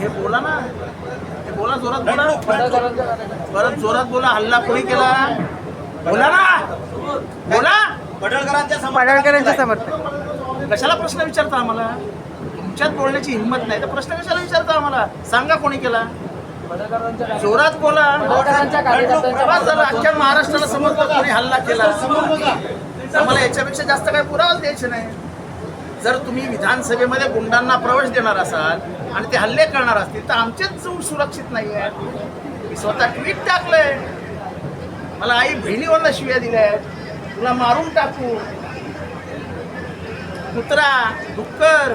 हे बोला ना. हे बोला जोरात बोला. परत जोरात बोला हल्ला कोणी केला? बोला ना. बोला. पडळकरांच्या पडळकरांचे समर्थक कशाला प्रश्न विचारता आम्हाला? तुमच्यात बोलण्याची हिंमत नाही. तर प्रश्न कशाला विचारता आम्हाला? सांगा कोणी केला? जोरात बोला. बस झालं. अख्ख्या महाराष्ट्राला समजलं कोणी हल्ला केला? आम्हाला याच्यापेक्षा जास्त काही पुरावाच द्यायचे नाही. जर तुम्ही विधानसभेमध्ये गुंडांना प्रवेश देणार असाल आणि ते हल्ले करणार असतील तर आमचेच सुरक्षित नाही आहे. मी स्वतः ट्विट टाकलंय. मला आई बहिणीवरनं शिव्या दिल्या आहेत तुला मारून टाकू. कुत्रा डुक्कर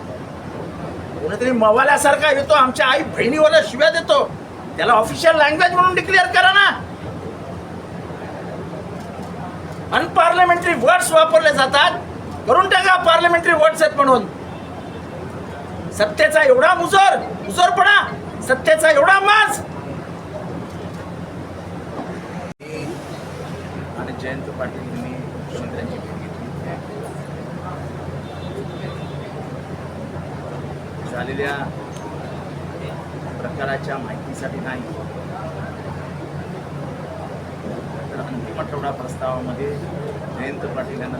कोणीतरी मवाल्यासारखा येतो आमच्या आई बहिणीवर शिव्या देतो. त्याला ऑफिशियल लँग्वेज म्हणून डिक्लेअर करा ना. अनपार्लमेंटरी वर्ड्स वापरले जातात. करून टाका पार्लमेंटरी वर्ड्स आहेत म्हणून. सत्तेचा एवढा मुजर मुजोरपणा सत्तेचा एवढा माज. आणि जयंत पाटील यांनी मुख्यमंत्र्यांची भेट घेतली झालेल्या प्रकाराच्या माहितीसाठी नाही. तर अंतिम आठवडा प्रस्तावामध्ये जयंत पाटील यांना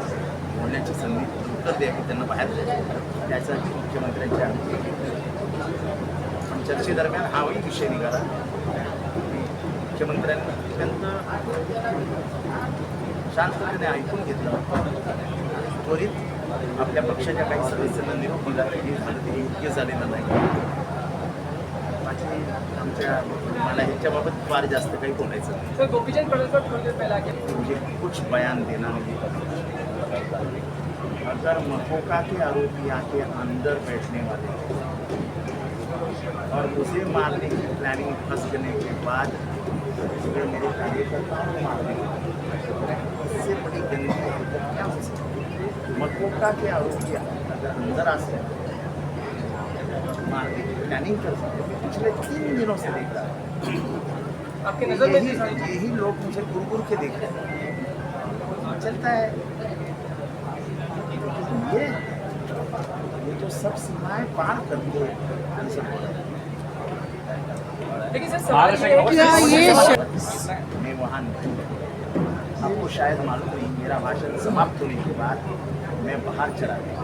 बोलण्याची संधी उत्तर द्यावी त्यांना बाहेर त्यासाठी मुख्यमंत्र्यांच्या पण चर्चेदरम्यान हाही विषय निघाला. मुख्यमंत्र्यांनी अत्यंत शांततेने ऐकून घेतलं. त्वरित आपल्या पक्षाच्या काही सदस्यांना निरोप दिला हे योग्य झालेलं नाही. माझी आमच्या मला ह्याच्याबाबत फार जास्त काही बोलायचं नाही. मुझे कुछ बयान देना मुझे अगर मकोका के आरोपी आके अंदर बैठने वाले और मुझे मारने की प्लानिंग फंस करने के बाद अगर मेरे कार्यकर्ताओं को मारने इससे बड़ी गंदी क्या हो सकती मकोका के आरोपी अंदर आ सकते मारने की प्लानिंग कर सकते पिछले तीन दिनों से देख रहा हूँ। आपके नज़र में यही, लोग मुझे गुरु गुरु के देख रहे हैं। चलता है। ये ये जो सब सीमाएँ पार कर हो है। लेकिन सर सवाल ये मैं वहाँ नहीं आपको शायद मालूम नहीं मेरा भाषण समाप्त होने के बाद मैं बाहर चला गया।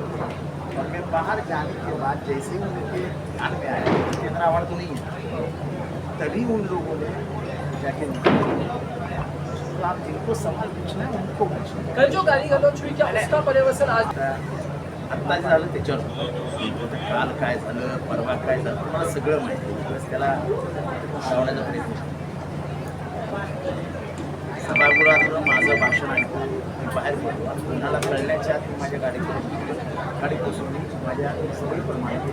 और मैं बाहर जाने के बाद जैसे ही उनके ध्यान में आया कि केंद्रावाड़ तो नहीं है। तभी उन लोगों ने जाके तो आप जिनको सवाल पूछना है उनको पूछना कल जो गाली गलौज हुई क्या उसका पर्यवसन आज आता आत्ता जे झालं त्याच्यावर काल काय झालं परवा काय झालं तुम्हाला सगळं माहिती त्याला लावण्याचा प्रयत्न सभागृहात माझं भाषण ऐकून मी बाहेर गेलो कुणाला कळण्याच्या आत मी माझ्या गाडीत गाडी बसून माझ्या सगळी माहिती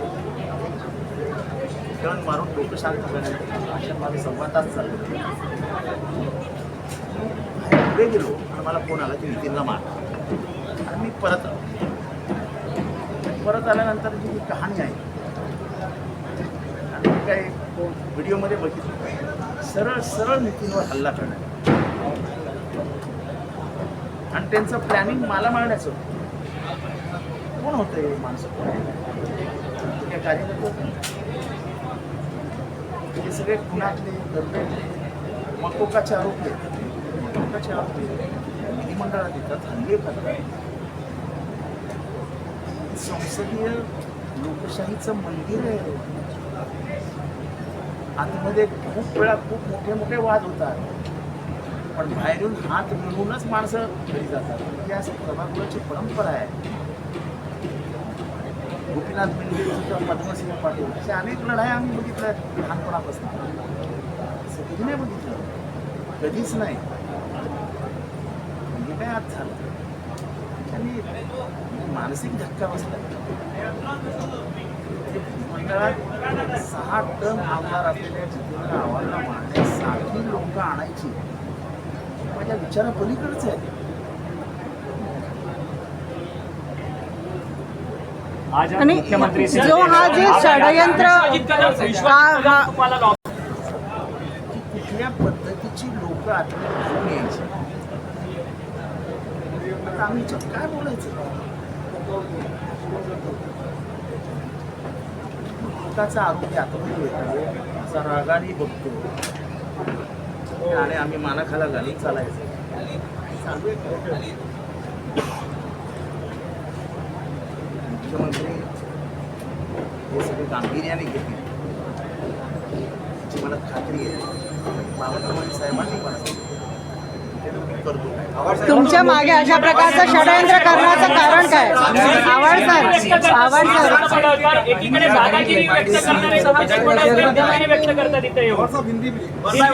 टर्न मारून डोकं शांत भाषण माझं संवादात तास चाललं पुढे गेलो आणि मला फोन आला की नितीनला मार. आणि मी परत आलो. परत आल्यानंतर जी ही कहाणी आहे आणि मी काय व्हिडिओमध्ये बघितलं. सरळ सरळ नितीनवर हल्ला करण्यात आणि त्यांचं प्लॅनिंग मला मारण्याचं होतं. कोण होतं हे माणसं? कोण आहे? काय कार्यकर्ते हे सगळे पुण्यातले दरम्यान मकोकाचे आरोपी आहेत. मकोकाचे आरोपी विधिमंडळात येतात हल्ले करतात. संसदीय लोकशाहीचं मंदिर आहे. आतमध्ये खूप वेळा खूप मोठे मोठे वाद होतात. पण बाहेरून हात मिळवूनच माणसं घरी जातात. ही असं सभागृहाची परंपरा आहे. गोपीनाथ मेंढे किंवा पद्मसिंह पाटील अशा अनेक लढाई आम्ही बघितल्या लहानपणापासून. असं कधी नाही बघितलं. कधीच नाही. म्हणजे काय आज झालं? त्यांनी मानसिक धक्का बसला. मंडळात सहा टन आमदार असलेल्या जितेंद्र आव्हाडला मारण्यासाठी लोक आणायची. माझ्या विचारा पलीकडच आहे. आज आणि मुख्यमंत्री जो हा जे षडयंत्र कुठल्या पद्धतीची लोक आता आम्ही काय बोलायचं? आरोग्य असा रागाने बघतो. आणि आम्ही मानाखाला घालून चालायचं. मुख्यमंत्री हे सगळे गांभीर्याने घेतील. याची मला खात्री आहे. बाबासाहेबांनी मला सांगितलं. तुमच्या मागे अशा प्रकारचं षडयंत्र करण्याचं कारण काय? Awad sir Awad sir. Padalkar एकीकडे दादागिरी व्यक्त करणारे गोपीचंद पडळकर दिलगिरी व्यक्त करतात इथे येऊन.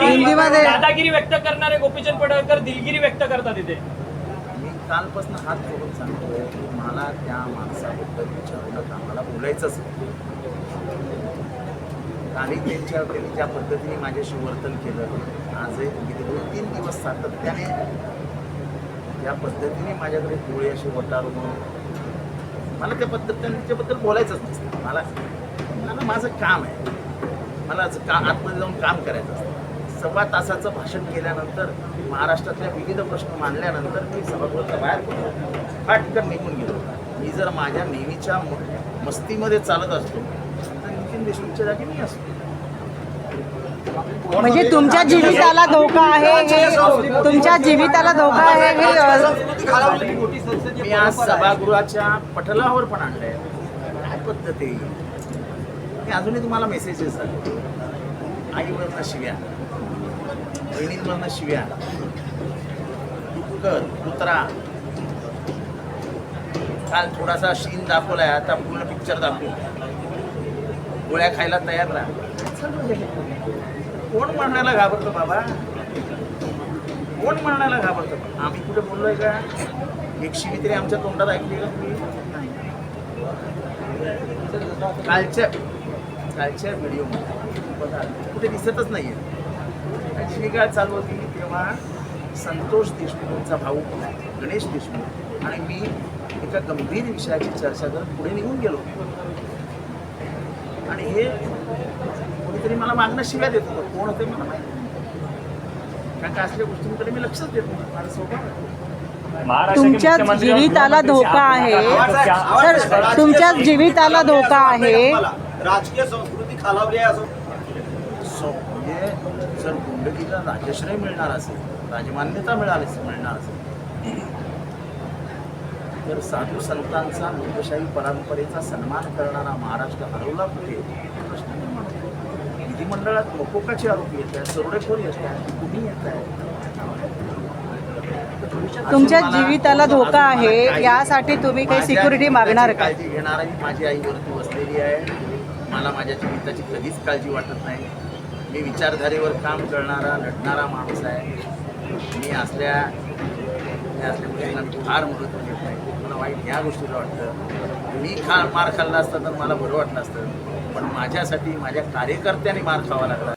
हिंदीमध्ये दादागिरी व्यक्त करणारे गोपीचंद पडळकर दिलगिरी व्यक्त करतात इथे. मी कालपासून हात जोडून सांगतोय की मला त्या माणसाबद्दल विचारू नका मला बोलायचंच. आणि त्यांच्या त्यांनी ज्या पद्धतीने माझ्याशी वर्तन केलं आज किती दोन तीन दिवस सातत्याने ज्या पद्धतीने माझ्याकडे डोळे असे वटारून मला त्या पद्धतीने त्याच्याबद्दल बोलायचंच नसतं. मला मला माझं काम आहे. मला असं का आतमध्ये जाऊन काम करायचं असतं. सव्वा तासाचं भाषण केल्यानंतर महाराष्ट्रातल्या विविध प्रश्न मांडल्यानंतर मी सभागृहाच्या बाहेर पडलो. फाटकन निघून गेलो. मी जर माझ्या नेहमीच्या मस्तीमध्ये चालत असतो तर नितीन देशमुखच्या जागी मी असतो. म्हणजे तुमच्या जीविताला धोका आहे हे तुमच्या जीविताला धोका आहे हे मी आज सभागृहाच्या पटलावर पण आणलंय. काय पद्धती? मी अजूनही तुम्हाला मेसेजेस आले आईवरनं शिव्या. बहिणींवरनं शिव्या. डुक्कर कुत्रा. काल थोडासा शीन दाखवलाय आता पूर्ण पिक्चर दाखवू. गोळ्या खायला तयार राहा. कोण म्हणायला घाबरतो बाबा? कोण म्हणायला घाबरतो? आम्ही कुठे बोललोय का? एक शिवी तरी आमच्या तोंडात ऐकली का तुम्ही? नाही. कालच्या कालच्या व्हिडिओमध्ये कुठे दिसतच नाहीये. काय चालू होती तेव्हा संतोष देशमुखचा भाऊ गणेश देशमुख. आणि मी एका गंभीर विषयाची चर्चा करत पुढे निघून गेलो आणि हे कोणीतरी मला मागणं शिव्या देत होतं. कोण होते मला माहिती. कारण का असल्या गोष्टींकडे मी लक्षच देत नाही माझा स्वभाव तुमच्या जीविताला धोका आहे. सर तुमच्या जीविताला धोका आहे राजकीय संस्कृती खालावली आहे असं. सो म्हणजे जर गुंडगीला राजश्रय मिळणार असेल राजमान्यता मिळाली मिळणार असेल. तर साधू संतांचा लोकशाही परंपरेचा सन्मान करणारा महाराष्ट्र हरवला कुठे? प्रश्न निर्माण होतो. विधिमंडळात मकोकाचे आरोपी येत आहेत? दरोडेखोर येत आहेत? कुणी येत आहे तुमच्या जीविताला धोका आहे यासाठी तुम्ही काही सिक्युरिटी मागणार का? काळजी घेणारी माझी आई वरती बसलेली आहे. मला माझ्या जीविताची कधीच काळजी वाटत नाही. मी विचारधारेवर काम करणारा लढणारा माणूस आहे. मी असल्या असल्या गोष्टींना मी फार महत्त्व देत नाही. मला वाईट ह्या गोष्टीला वाटतं. मी खा मार खाल्ला असता तर मला बरं वाटलं असतं. पण माझ्यासाठी माझ्या कार्यकर्त्यांनी मार खावा लागला.